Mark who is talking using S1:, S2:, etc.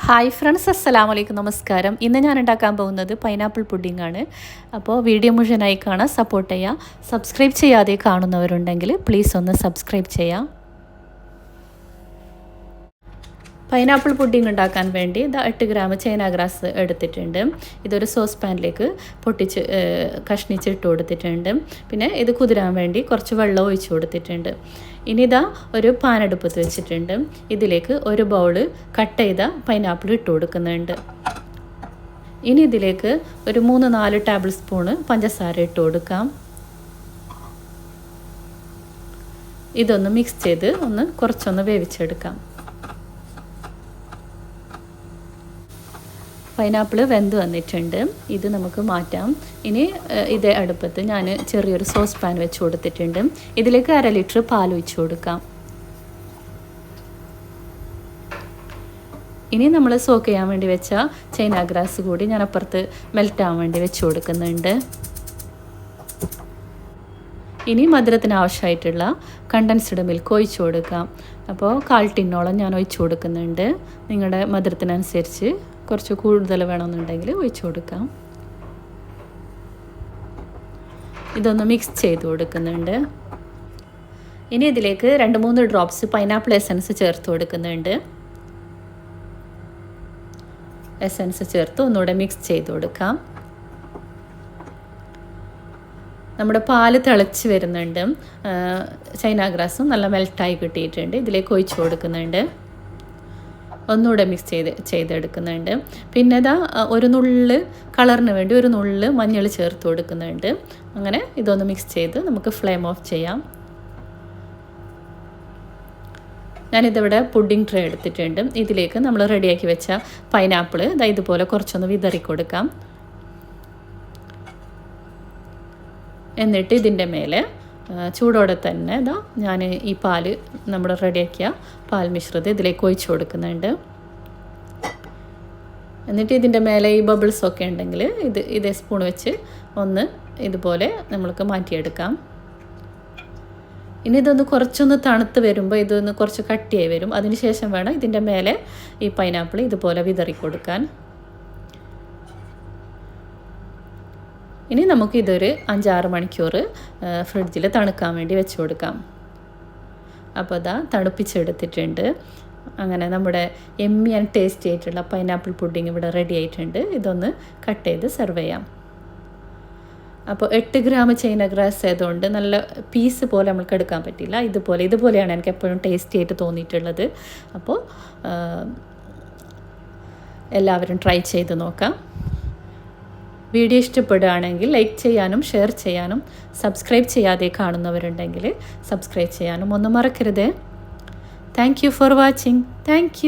S1: Hi friends അസ്സലാം വലൈക്കും നമസ്കാരം. ഇന്ന് ഞാൻ ഉണ്ടാക്കാൻ പോകുന്നത് പൈനാപ്പിൾ പുഡിംഗ് ആണ്. അപ്പോൾ വീഡിയോ മുഴുവനായി കാണാൻ സപ്പോർട്ട് ചെയ്യുക സബ്സ്ക്രൈബ് ചെയ്യാതെ കാണുന്നവരുണ്ടെങ്കിൽ പ്ലീസ് ഒന്ന് സബ്സ്ക്രൈബ് ചെയ്യാം. പൈനാപ്പിൾ പുഡിംഗ് ഉണ്ടാക്കാൻ വേണ്ടി ഇത് എട്ട് ഗ്രാം ചൈന ഗ്രാസ് എടുത്തിട്ടുണ്ട്. ഇതൊരു സോസ് പാനിലേക്ക് പൊട്ടിച്ച് കഷ്ണിച്ച് ഇട്ട് കൊടുത്തിട്ടുണ്ട്. പിന്നെ ഇത് കുതിരാൻ വേണ്ടി കുറച്ച് വെള്ളം ഒഴിച്ചു കൊടുത്തിട്ടുണ്ട്. ഇനി ഇതാ ഒരു പാനടുപ്പത്ത് വെച്ചിട്ടുണ്ട്. ഇതിലേക്ക് ഒരു ബൗൾ കട്ട് ചെയ്ത പൈനാപ്പിൾ ഇട്ട് കൊടുക്കുന്നുണ്ട്. ഇനി ഇതിലേക്ക് ഒരു മൂന്ന് നാല് ടേബിൾ സ്പൂണ് പഞ്ചസാര ഇട്ട് കൊടുക്കാം. ഇതൊന്ന് മിക്സ് ചെയ്ത് ഒന്ന് കുറച്ചൊന്ന് വേവിച്ചെടുക്കാം. പൈനാപ്പിൾ വെന്ത് വന്നിട്ടുണ്ട്. ഇത് നമുക്ക് മാറ്റാം. ഇനി ഇതേ അടുപ്പത്ത് ഞാൻ ചെറിയൊരു സോസ് പാൻ വെച്ച് കൊടുത്തിട്ടുണ്ട്. ഇതിലേക്ക് അര ലിറ്റർ പാൽ ഒഴിച്ചു കൊടുക്കാം. ഇനി നമ്മൾ സോക്ക് ചെയ്യാൻ വേണ്ടി വെച്ച ചൈന ഗ്രാസ് കൂടി ഞാൻ അപ്പുറത്ത് മെൽറ്റ് ആവാൻ വേണ്ടി വെച്ച് കൊടുക്കുന്നുണ്ട്. ഇനി മധുരത്തിന് ആവശ്യമായിട്ടുള്ള കണ്ടൻസ്ഡ് മിൽക്ക് ഒഴിച്ചു കൊടുക്കാം. അപ്പോൾ കാൽ ടിന്നോളം ഞാൻ ഒഴിച്ചു കൊടുക്കുന്നുണ്ട്. നിങ്ങളുടെ മധുരത്തിനനുസരിച്ച് കുറച്ച് കൂടുതൽ വേണമെന്നുണ്ടെങ്കിൽ ഒഴിച്ച് കൊടുക്കാം. ഇതൊന്ന് മിക്സ് ചെയ്ത് കൊടുക്കുന്നുണ്ട്. ഇനി ഇതിലേക്ക് രണ്ട് മൂന്ന് ഡ്രോപ്സ് പൈനാപ്പിൾ എസൻസ് ചേർത്ത് കൊടുക്കുന്നുണ്ട്. എസൻസ് ചേർത്ത് ഒന്നുകൂടെ മിക്സ് ചെയ്ത് കൊടുക്കാം. നമ്മുടെ പാൽ തിളച്ച് വരുന്നുണ്ട്. ചൈന ഗ്രാസും നല്ല മെൽട്ടായി കിട്ടിയിട്ടുണ്ട്. ഇതിലേക്ക് ഒഴിച്ചു കൊടുക്കുന്നുണ്ട്. ഒന്നുകൂടെ മിക്സ് ചെയ്ത് ചെയ്തെടുക്കുന്നുണ്ട്. പിന്നെ ഇതാ ഒരു നുള്ള് കളറിന് വേണ്ടി ഒരു നുള്ള് മഞ്ഞൾ ചേർത്ത് കൊടുക്കുന്നുണ്ട്. അങ്ങനെ ഇതൊന്ന് മിക്സ് ചെയ്ത് നമുക്ക് ഫ്ലെയിം ഓഫ് ചെയ്യാം. ഞാനിതിവിടെ പുഡിംഗ് ട്രേ എടുത്തിട്ടുണ്ട്. ഇതിലേക്ക് നമ്മൾ റെഡിയാക്കി വെച്ച പൈനാപ്പിൾ ഇതാ ഇതുപോലെ കുറച്ചൊന്ന് വിതറി കൊടുക്കാം. എന്നിട്ട് ഇതിന്റെ മേലെ ചൂടോടെ തന്നെ ഇതാ ഞാൻ ഈ പാൽ നമ്മൾ റെഡിയാക്കിയ പാൽ മിശ്രിതം ഇതിലേക്ക് ഒഴിച്ചു കൊടുക്കുന്നുണ്ട്. എന്നിട്ട് ഇതിന്റെ മേലെ ഈ ബബിൾസ് ഒക്കെ ഉണ്ടെങ്കിൽ ഇത് ഇതേ സ്പൂൺ വെച്ച് ഒന്ന് ഇതുപോലെ നമ്മൾക്ക് മാറ്റിയെടുക്കാം. ഇനി ഇതൊന്ന് കുറച്ചൊന്ന് തണുത്ത് വരുമ്പോൾ ഇതൊന്ന് കുറച്ച് കട്ടിയായി വരും. അതിന് ശേഷം വേണം ഇതിന്റെ മേലെ ഈ പൈനാപ്പിൾ ഇതുപോലെ വിതറി കൊടുക്കാൻ ഇനി നമുക്ക് ഇതൊരു അഞ്ചാറ് മണിക്കൂർ ഫ്രിഡ്ജിൽ തണുക്കാൻ വേണ്ടി വെച്ച് കൊടുക്കാം. അപ്പോൾ അതാ തണുപ്പിച്ചെടുത്തിട്ടുണ്ട്. അങ്ങനെ നമ്മുടെ എമ്മി ആൻഡ് ടേസ്റ്റി ആയിട്ടുള്ള പൈനാപ്പിൾ പുഡിംഗ് ഇവിടെ റെഡി ആയിട്ടുണ്ട്. ഇതൊന്ന് കട്ട് ചെയ്ത് സെർവ് ചെയ്യാം. അപ്പോൾ എട്ട് ഗ്രാം ചൈന ഗ്രാസ് ആയതുകൊണ്ട് നല്ല പീസ് പോലെ നമുക്ക് എടുക്കാൻ പറ്റില്ല. ഇതുപോലെ ഇതുപോലെയാണ് എനിക്ക് എപ്പോഴും ടേസ്റ്റി ആയിട്ട് തോന്നിയിട്ടുള്ളത്. അപ്പോൾ എല്ലാവരും ട്രൈ ചെയ്ത് നോക്കാം. വീഡിയോ ഇഷ്ടപ്പെടുകയാണെങ്കിൽ ലൈക്ക് ചെയ്യാനും ഷെയർ ചെയ്യാനും സബ്സ്ക്രൈബ് ചെയ്യാതെ കാണുന്നവരുണ്ടെങ്കിൽ സബ്സ്ക്രൈബ് ചെയ്യാനും ഒന്നും മറക്കരുത്. Thank you for watching thank